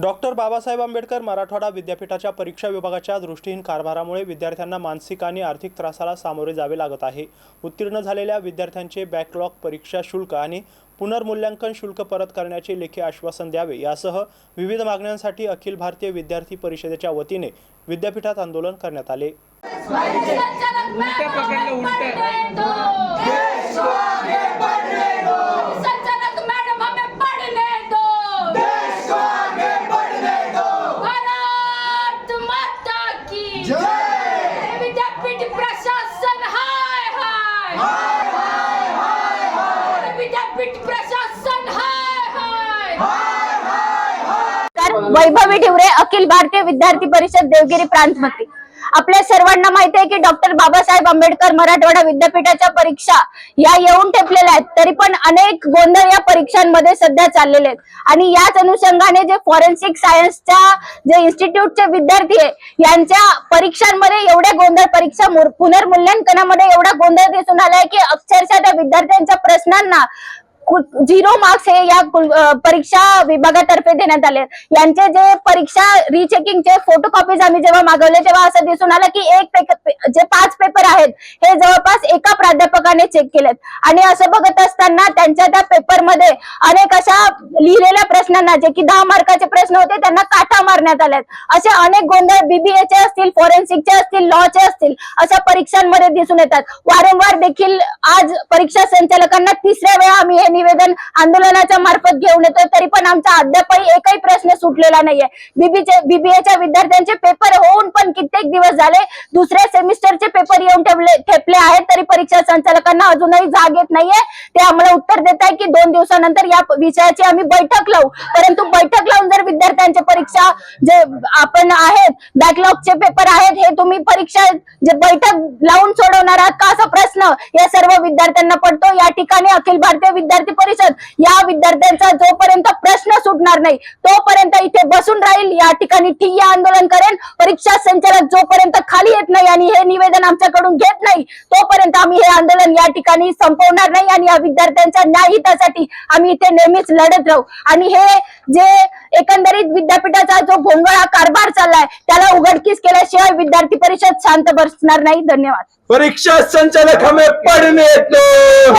Doctor Babasaheb Ambedkar Marathwada विद्यापीठाच्या परीक्षा विभागाच्या दृष्टीहीन कारभारामुळे विद्यार्थ्यांना मानसिक आणि आर्थिक त्रासाला सामोरे जावे लागत आहे. उत्तीर्ण झालेल्या विद्यार्थ्यांचे बॅकलॉग परीक्षा शुल्क आणि पुनर्मूल्यांकन शुल्क परत करण्याचे लेखी आश्वासन द्यावे. यासह विविध मागण्यांसाठी अखिल भारतीय विद्यार्थी परिषदेच्या वतीने विद्यापीठात आंदोलन करण्यात आले उलटा पकडलं उलटा संचालक मैडम हमें पढ़ने दो भारत माता की विद्यापीठ प्रशासन हाय हाय विद्यापीठ प्रशासन हाय हाय तर वैभवी ठिवरे अखिल भारतीय विद्यार्थी परिषद देवगिरी प्रांत मध्ये आपल्या सर्वांना माहिती आहे की डॉक्टर बाबासाहेब आंबेडकर मराठवाडा विद्यापीठाच्या परीक्षा या येऊन ठेपलेल्या आहेत. तरी पण अनेक गोंधळ या परीक्षांमध्ये सध्या चाललेले आहेत. आणि याच अनुषंगाने जे फॉरेन्सिक सायन्सच्या जे इन्स्टिट्यूटचे विद्यार्थी आहे यांच्या परीक्षांमध्ये एवढे गोंधळ परीक्षा पुनर्मूल्यांकनामध्ये एवढा गोंधळ दिसून आलाय की अक्षरशः त्या विद्यार्थ्यांच्या प्रश्नांना झिरो मार्क्स हे या परीक्षा विभागातर्फे देण्यात आले. यांचे जे परीक्षा रिचेकिंगचे फोटो कॉपीज आम्ही जेव्हा मागवले तेव्हा असं दिसून आलं की एक जे पाच पेपर आहेत हे जवळपास एका प्राध्यापकाने चेक केलेत. आणि असं बघत असताना त्यांच्या त्या पेपरमध्ये अनेक अशा लिहिलेल्या प्रश्नांना जे की दहा मार्काचे प्रश्न होते त्यांना काठा मारण्यात आल्यात. असे अनेक गोंधळ बीबीएचे असतील फॉरेन्सिकचे असतील लॉचे असतील अशा परीक्षांमध्ये दिसून येतात. वारंवार देखील आज परीक्षा संचालकांना तिसऱ्या वेळा आम्ही हे निवेदन आंदोलनाच्या मार्फत घेऊन येतोय तरी पण आमचा अद्यापही एकही प्रश्न सुटलेला नाहीये. बीबीचे बीबीएच्या विद्यार्थ्यांचे पेपर होऊन पण कित्येक दिवस झाले दुसऱ्या सेमिस्टरचे पेपर येऊन ठेवले ठेपले आहेत तरी परीक्षा संचालकांना अजूनही जाग येत नाहीये. ते आम्हाला उत्तर देत आहे की दोन दिवसानंतर या विषयाची आम्ही बैठक लावू. परंतु बैठक लावून जर परीक्षा जे आपण आहेत बॅकलॉगचे पेपर आहेत हे तुम्ही परीक्षा जे बैठक लावून सोडवणार आहात का असा प्रश्न या सर्व विद्यार्थ्यांना पडतो. या ठिकाणी अखिल भारतीय विद्यार्थी परिषद या विद्यार्थ्यांचा जोपर्यंत प्रश्न सुटणार नाही तोपर्यंत इथे बसून राहील. या ठिकाणी ठिय्या आंदोलन करेन. परीक्षा संचालक जोपर्यंत खाली येत नाही आणि हे निवेदन आमच्याकडून घेत नाही तोपर्यंत आम्ही हे आंदोलन या ठिकाणी संपवणार नाही आणि या विद्यार्थ्यांच्या न्याय हितासाठी आम्ही इथे नेहमीच लढत राहू. आणि हे जे एकंदरीत विद्यापीठ विद्यापीठाचा जो भोंगळा कारभार चाललाय त्याला उघडकीस केल्याशिवाय विद्यार्थी परिषद शांत बसणार नाही. धन्यवाद. परीक्षा संचालक हमें पढ़ने दो